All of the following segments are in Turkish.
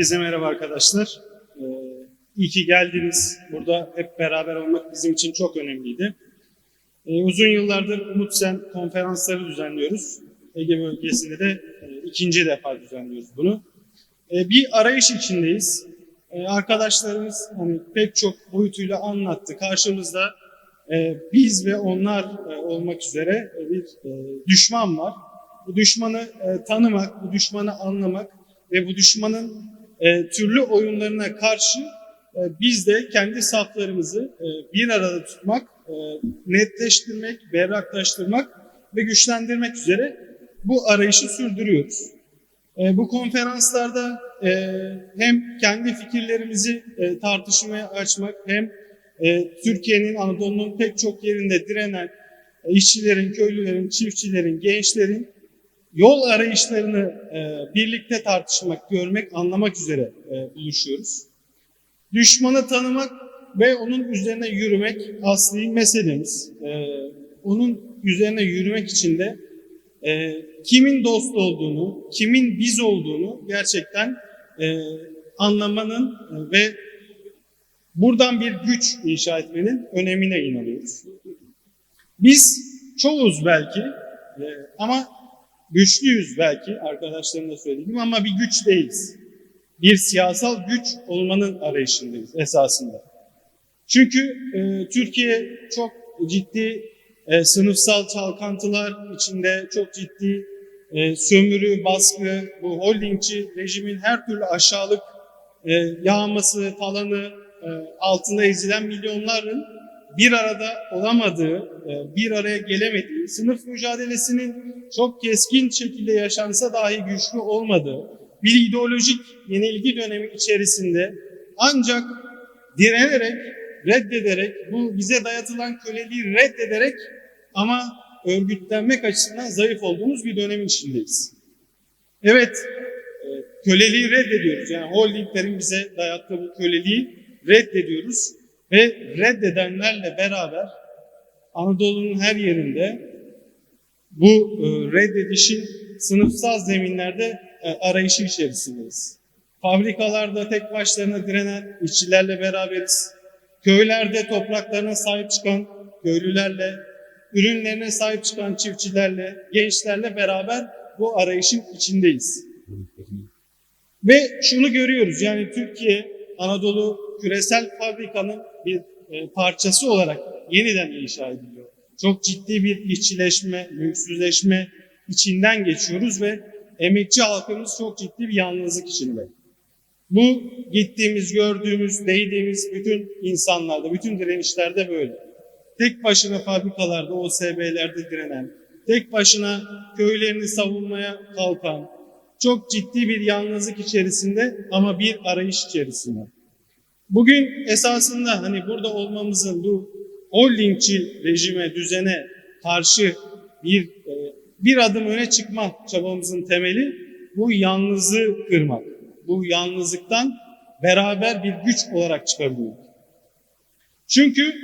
Herkese merhaba arkadaşlar. Ee, iyi ki geldiniz. Burada hep beraber olmak bizim için çok önemliydi. Ee, uzun yıllardır Umut Sen konferansları düzenliyoruz. Ege bölgesinde de e, ikinci defa düzenliyoruz bunu. Ee, bir arayış içindeyiz. Ee, arkadaşlarımız hani pek çok boyutuyla anlattı. Karşımızda e, biz ve onlar e, olmak üzere bir düşman var. Bu düşmanı tanımak, bu düşmanı anlamak ve bu düşmanın e, türlü oyunlarına karşı e, biz de kendi saflarımızı e, bir arada tutmak, e, netleştirmek, berraklaştırmak ve güçlendirmek üzere bu arayışı sürdürüyoruz. E, bu konferanslarda e, hem kendi fikirlerimizi e, tartışmaya açmak hem e, Türkiye'nin, Anadolu'nun pek çok yerinde direnen e, işçilerin, köylülerin, çiftçilerin, gençlerin yol arayışlarını e, birlikte tartışmak, görmek, anlamak üzere e, buluşuyoruz. Düşmanı tanımak ve onun üzerine yürümek asli meselemiz. E, onun üzerine yürümek için de e, kimin dost olduğunu, kimin biz olduğunu gerçekten e, anlamanın e, ve buradan bir güç inşa etmenin önemine inanıyoruz. Biz çoğuz belki e, ama güçlüyüz belki arkadaşlarım da söylediğim ama bir güç değiliz. Bir siyasal güç olmanın arayışındayız esasında. Çünkü e, Türkiye çok ciddi e, sınıfsal çalkantılar içinde çok ciddi e, sömürü, baskı, bu holdingçi rejimin her türlü aşağılık e, yağması, talanı e, altında ezilen milyonların bir arada olamadığı, e, bir araya gelemediği, sınıf mücadelesinin çok keskin şekilde yaşansa dahi güçlü olmadığı, bir ideolojik yenilgi dönemi içerisinde ancak direnerek, reddederek, bu bize dayatılan köleliği reddederek ama örgütlenmek açısından zayıf olduğumuz bir dönemin içindeyiz. Evet, e, köleliği reddediyoruz. Yani holdinglerin bize dayattığı bu köleliği reddediyoruz ve reddedenlerle beraber Anadolu'nun her yerinde bu e, reddedişin sınıfsal zeminlerde e, arayışı içerisindeyiz. Fabrikalarda tek başlarına direnen işçilerle beraberiz. Köylerde topraklarına sahip çıkan köylülerle, ürünlerine sahip çıkan çiftçilerle, gençlerle beraber bu arayışın içindeyiz. Ve şunu görüyoruz yani Türkiye, Anadolu küresel fabrikanın bir e, parçası olarak yeniden inşa ediliyor. Çok ciddi bir işçileşme, mülksüzleşme içinden geçiyoruz ve emekçi halkımız çok ciddi bir yalnızlık içinde. Bu gittiğimiz, gördüğümüz, değdiğimiz bütün insanlarda, bütün direnişlerde böyle. Tek başına fabrikalarda, OSB'lerde direnen, tek başına köylerini savunmaya kalkan, çok ciddi bir yalnızlık içerisinde ama bir arayış içerisinde. Bugün esasında hani burada olmamızın bu holdingçi rejime, düzene karşı bir e, bir adım öne çıkma çabamızın temeli bu yalnızlığı kırmak. Bu yalnızlıktan beraber bir güç olarak çıkabilmek. Çünkü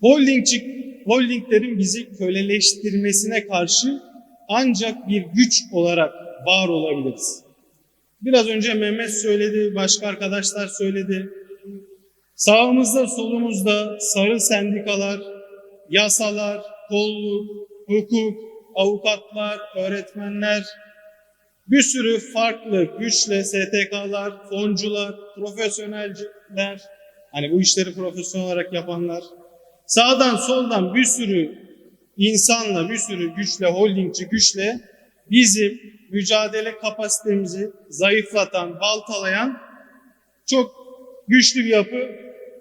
holdingçi, holdinglerin bizi köleleştirmesine karşı ancak bir güç olarak var olabiliriz. Biraz önce Mehmet söyledi, başka arkadaşlar söyledi. Sağımızda solumuzda sarı sendikalar, yasalar, kolluk, hukuk, avukatlar, öğretmenler, bir sürü farklı güçle STK'lar, foncular, profesyonelciler, hani bu işleri profesyonel olarak yapanlar, sağdan soldan bir sürü insanla, bir sürü güçle, holdingçi güçle bizim mücadele kapasitemizi zayıflatan, baltalayan çok güçlü bir yapı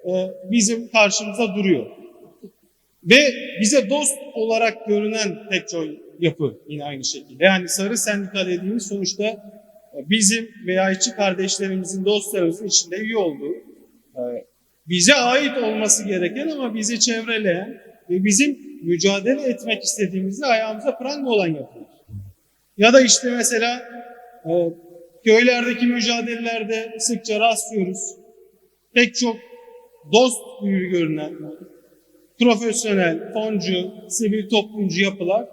e, bizim karşımıza duruyor. Ve bize dost olarak görünen pek çok yapı yine aynı şekilde. Yani sarı sendika dediğimiz sonuçta e, bizim veya işçi kardeşlerimizin, dostlarımızın içinde üye olduğu, e, bize ait olması gereken ama bizi çevreleyen ve bizim mücadele etmek istediğimizde ayağımıza pranga olan yapılar. Ya da işte mesela e, köylerdeki mücadelelerde sıkça rastlıyoruz. Pek çok dost gibi görünen profesyonel, foncu, sivil toplumcu yapılar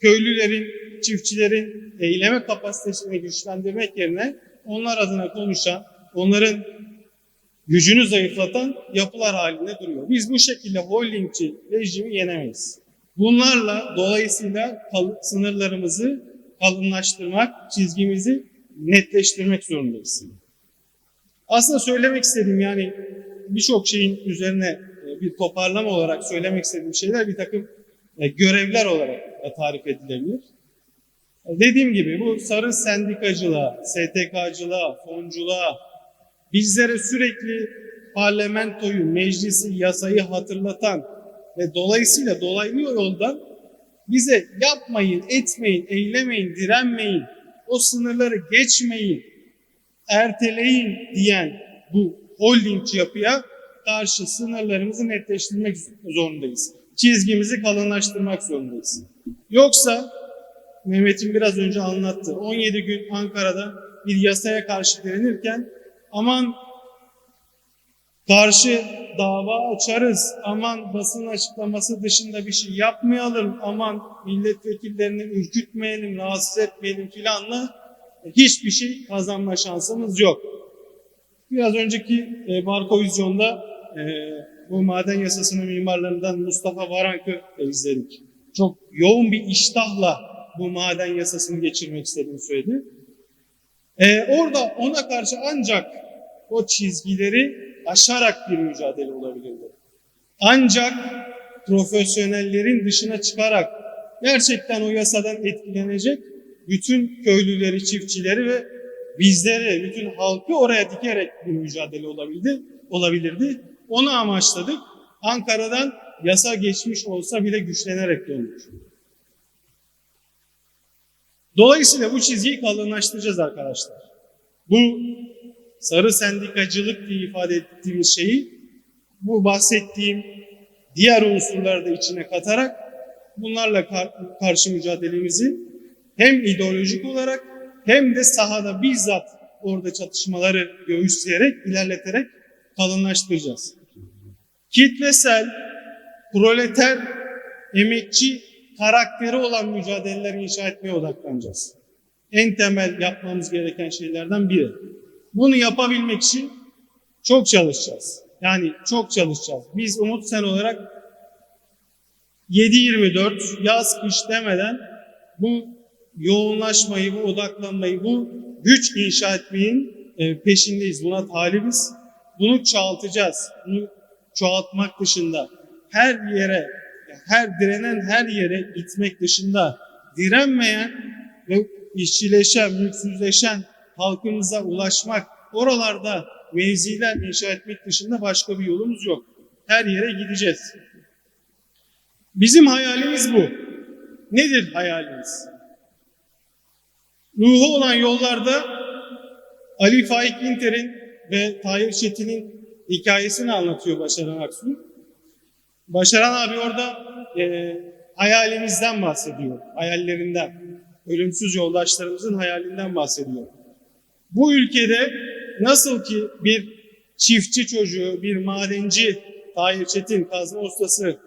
köylülerin, çiftçilerin eyleme kapasitesini güçlendirmek yerine onlar adına konuşan, onların gücünü zayıflatan yapılar halinde duruyor. Biz bu şekilde holdingçi rejimi yenemeyiz. Bunlarla dolayısıyla sınırlarımızı kalınlaştırmak, çizgimizi netleştirmek zorundayız. Aslında söylemek istediğim yani birçok şeyin üzerine e, bir toparlama olarak söylemek istediğim şeyler bir takım e, görevler olarak tarif edilebilir. Dediğim gibi bu sarı sendikacılığa, STK'cılığa, fonculuğa bizlere sürekli parlamentoyu, meclisi, yasayı hatırlatan ve dolayısıyla dolaylı yoldan bize yapmayın, etmeyin, eylemeyin, direnmeyin, o sınırları geçmeyin, erteleyin diyen bu holdingçi yapıya karşı sınırlarımızı netleştirmek zorundayız. Çizgimizi kalınlaştırmak zorundayız. Yoksa Mehmet'in biraz önce anlattı. 17 gün Ankara'da bir yasaya karşı direnirken aman karşı dava açarız, aman basın açıklaması dışında bir şey yapmayalım, aman milletvekillerini ürkütmeyelim, rahatsız etmeyelim filanla hiçbir şey kazanma şansımız yok. Biraz önceki e, Marco Vizyon'da e, bu maden yasasının mimarlarından Mustafa Varank'ı izledik. Çok yoğun bir iştahla bu maden yasasını geçirmek istediğini söyledi. E, orada ona karşı ancak o çizgileri aşarak bir mücadele olabilirdi. Ancak profesyonellerin dışına çıkarak gerçekten o yasadan etkilenecek bütün köylüleri, çiftçileri ve bizleri, bütün halkı oraya dikerek bir mücadele olabildi, olabilirdi. Onu amaçladık. Ankara'dan yasa geçmiş olsa bile güçlenerek döndük. Dolayısıyla bu çizgiyi kalınlaştıracağız arkadaşlar. Bu sarı sendikacılık diye ifade ettiğimiz şeyi bu bahsettiğim diğer unsurları da içine katarak bunlarla kar- karşı mücadelemizi hem ideolojik olarak hem de sahada bizzat orada çatışmaları göğüsleyerek, ilerleterek kalınlaştıracağız. Kitlesel, proleter, emekçi karakteri olan mücadeleler inşa etmeye odaklanacağız. En temel yapmamız gereken şeylerden biri. Bunu yapabilmek için çok çalışacağız. Yani çok çalışacağız. Biz Umut Sen olarak 7-24 yaz kış demeden bu yoğunlaşmayı, bu odaklanmayı, bu güç inşa etmeyin e, peşindeyiz. Buna talibiz. Bunu çoğaltacağız. Bunu çoğaltmak dışında her yere, her direnen her yere gitmek dışında direnmeyen ve işçileşen, mülksüzleşen halkımıza ulaşmak, oralarda mevziler inşa etmek dışında başka bir yolumuz yok. Her yere gideceğiz. Bizim hayalimiz bu. Nedir hayalimiz? Ruhu olan yollarda Ali Faik İnter'in ve Tahir Çetin'in hikayesini anlatıyor Başaran Aksu. Başaran abi orada e, hayalimizden bahsediyor, hayallerinden. Ölümsüz yoldaşlarımızın hayalinden bahsediyor. Bu ülkede nasıl ki bir çiftçi çocuğu, bir madenci Tahir Çetin, kazma ustası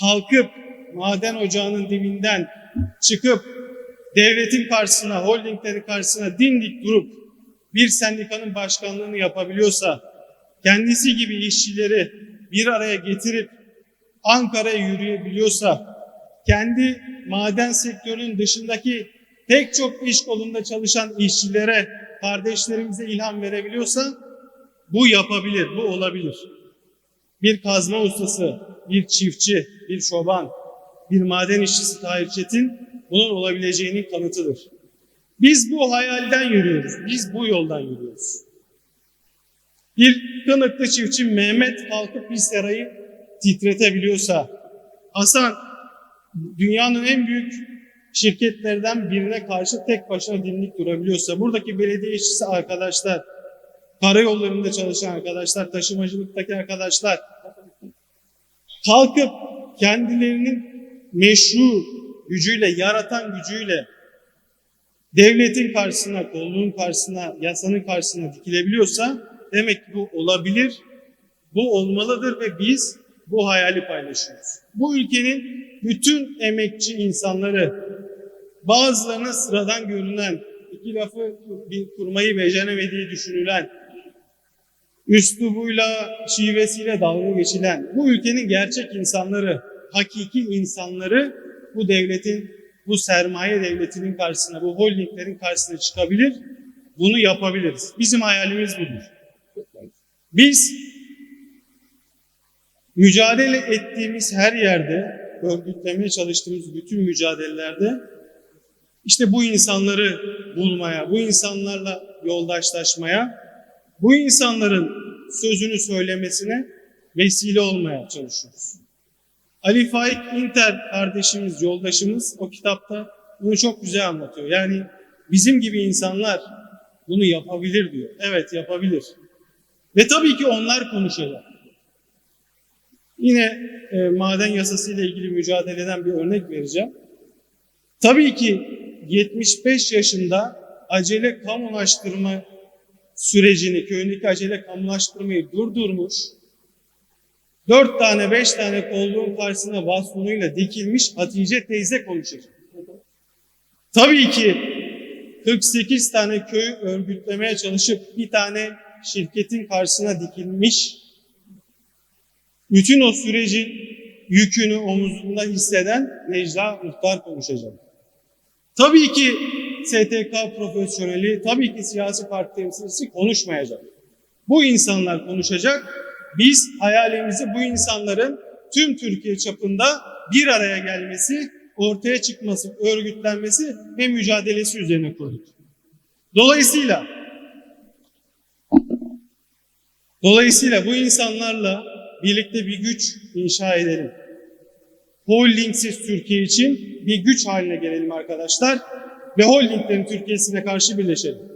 kalkıp maden ocağının dibinden çıkıp devletin karşısına, holdinglerin karşısına dimdik durup bir sendikanın başkanlığını yapabiliyorsa, kendisi gibi işçileri bir araya getirip Ankara'ya yürüyebiliyorsa, kendi maden sektörünün dışındaki pek çok iş kolunda çalışan işçilere, kardeşlerimize ilham verebiliyorsa bu yapabilir, bu olabilir. Bir kazma ustası, bir çiftçi, bir çoban, bir maden işçisi Tahir Çetin bunun olabileceğinin kanıtıdır. Biz bu hayalden yürüyoruz, biz bu yoldan yürüyoruz. Bir Kınıklı çiftçi Mehmet kalkıp bir serayı titretebiliyorsa, Hasan dünyanın en büyük şirketlerden birine karşı tek başına dimdik durabiliyorsa, buradaki belediye işçisi arkadaşlar, karayollarında çalışan arkadaşlar, taşımacılıktaki arkadaşlar kalkıp kendilerinin meşru gücüyle, yaratan gücüyle devletin karşısına, kolluğun karşısına, yasanın karşısına dikilebiliyorsa demek ki bu olabilir, bu olmalıdır ve biz bu hayali paylaşıyoruz. Bu ülkenin bütün emekçi insanları, bazılarına sıradan görünen, iki lafı bir kurmayı beceremediği düşünülen, üslubuyla, şivesiyle dalga geçilen, bu ülkenin gerçek insanları, hakiki insanları bu devletin, bu sermaye devletinin karşısına, bu holdinglerin karşısına çıkabilir, bunu yapabiliriz. Bizim hayalimiz budur. Biz mücadele ettiğimiz her yerde, örgütlemeye çalıştığımız bütün mücadelelerde işte bu insanları bulmaya, bu insanlarla yoldaşlaşmaya, bu insanların sözünü söylemesine vesile olmaya çalışıyoruz. Ali Faik İnter kardeşimiz, yoldaşımız o kitapta bunu çok güzel anlatıyor. Yani bizim gibi insanlar bunu yapabilir diyor. Evet yapabilir. Ve tabii ki onlar konuşacak. Yine e, maden yasası ile ilgili mücadeleden bir örnek vereceğim. Tabii ki 75 yaşında acele kamulaştırma sürecini, köyündeki acele kamulaştırmayı durdurmuş, 4 tane 5 tane kolluğun karşısına bastonuyla dikilmiş Hatice teyze konuşacak. Tabii ki 48 tane köyü örgütlemeye çalışıp bir tane şirketin karşısına dikilmiş, bütün o sürecin yükünü omuzunda hisseden Necla Muhtar konuşacak. Tabii ki STK profesyoneli, tabii ki siyasi parti temsilcisi konuşmayacak. Bu insanlar konuşacak. Biz hayalimizi bu insanların tüm Türkiye çapında bir araya gelmesi, ortaya çıkması, örgütlenmesi ve mücadelesi üzerine kurduk. Dolayısıyla Dolayısıyla bu insanlarla birlikte bir güç inşa edelim. Holdingsiz Türkiye için bir güç haline gelelim arkadaşlar ve holdinglerin Türkiye'sine karşı birleşelim.